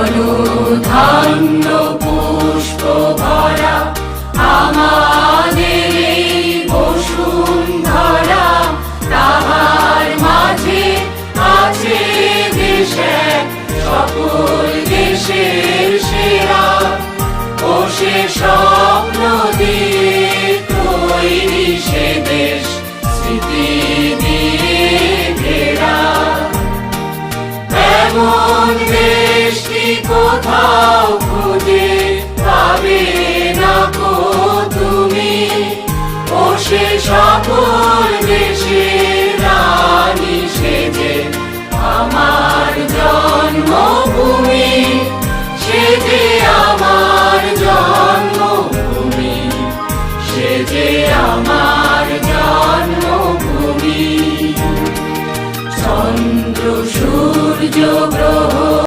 অনুধান্য পুষ্প ভরা, আমাদের এই বসুন্ধরা তাহার মাঝে আছে দেশে, সকল দেশের সেরা। সে স্বপ্ন দিয়ে তৈরি সে দেশ, স্মৃতি দিয়ে ঘেরা। এমন দেশ কি কোথাও খুঁজে পাবে না তুমি? ও সে সকল দেশের রানী সেজে আমার জন্মভূমি সে যে আমার জন্মভূমি সে যে আমার জন্মভূমি। চন্দ্র, সূর্য, গ্রহ